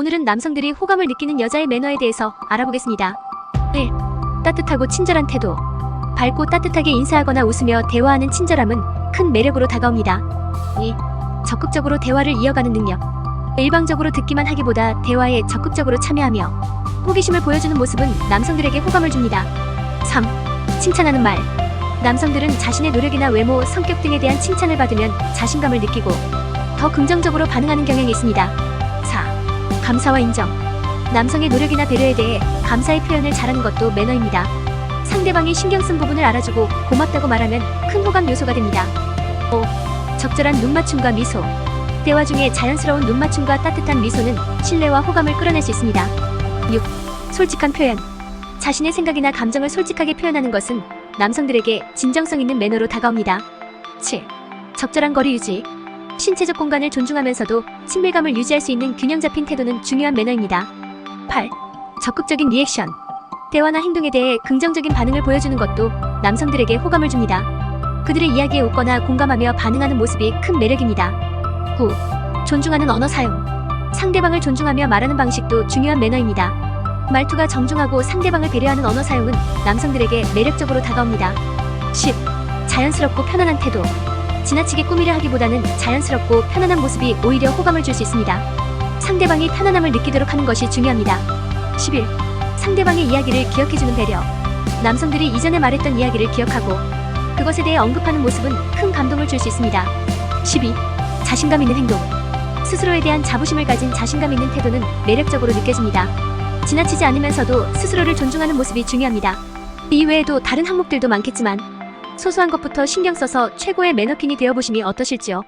오늘은 남성들이 호감을 느끼는 여자의 매너에 대해서 알아보겠습니다. 1. 따뜻하고 친절한 태도. 밝고 따뜻하게 인사하거나 웃으며 대화하는 친절함은 큰 매력으로 다가옵니다. 2. 적극적으로 대화를 이어가는 능력. 일방적으로 듣기만 하기보다 대화에 적극적으로 참여하며 호기심을 보여주는 모습은 남성들에게 호감을 줍니다. 3. 칭찬하는 말. 남성들은 자신의 노력이나 외모, 성격 등에 대한 칭찬을 받으면 자신감을 느끼고 더 긍정적으로 반응하는 경향이 있습니다. 4. 감사와 인정. 남성의 노력이나 배려에 대해 감사의 표현을 잘하는 것도 매너입니다. 상대방이 신경 쓴 부분을 알아주고 고맙다고 말하면 큰 호감 요소가 됩니다. 5. 적절한 눈 맞춤과 미소. 대화 중에 자연스러운 눈 맞춤과 따뜻한 미소는 신뢰와 호감을 끌어낼 수 있습니다. 6. 솔직한 표현. 자신의 생각이나 감정을 솔직하게 표현하는 것은 남성들에게 진정성 있는 매너로 다가옵니다. 7. 적절한 거리 유지. 신체적 공간을 존중하면서도 친밀감을 유지할 수 있는 균형 잡힌 태도는 중요한 매너입니다. 8. 적극적인 리액션. 대화나 행동에 대해 긍정적인 반응을 보여주는 것도 남성들에게 호감을 줍니다. 그들의 이야기에 웃거나 공감하며 반응하는 모습이 큰 매력입니다. 9. 존중하는 언어 사용. 상대방을 존중하며 말하는 방식도 중요한 매너입니다. 말투가 정중하고 상대방을 배려하는 언어 사용은 남성들에게 매력적으로 다가옵니다. 10. 자연스럽고 편안한 태도. 지나치게 꾸미려 하기보다는 자연스럽고 편안한 모습이 오히려 호감을 줄 수 있습니다. 상대방이 편안함을 느끼도록 하는 것이 중요합니다. 11. 상대방의 이야기를 기억해주는 배려. 남성들이 이전에 말했던 이야기를 기억하고 그것에 대해 언급하는 모습은 큰 감동을 줄 수 있습니다. 12. 자신감 있는 행동. 스스로에 대한 자부심을 가진 자신감 있는 태도는 매력적으로 느껴집니다. 지나치지 않으면서도 스스로를 존중하는 모습이 중요합니다. 이 외에도 다른 항목들도 많겠지만 소소한 것부터 신경 써서 최고의 매너핀이 되어보심이 어떠실지요?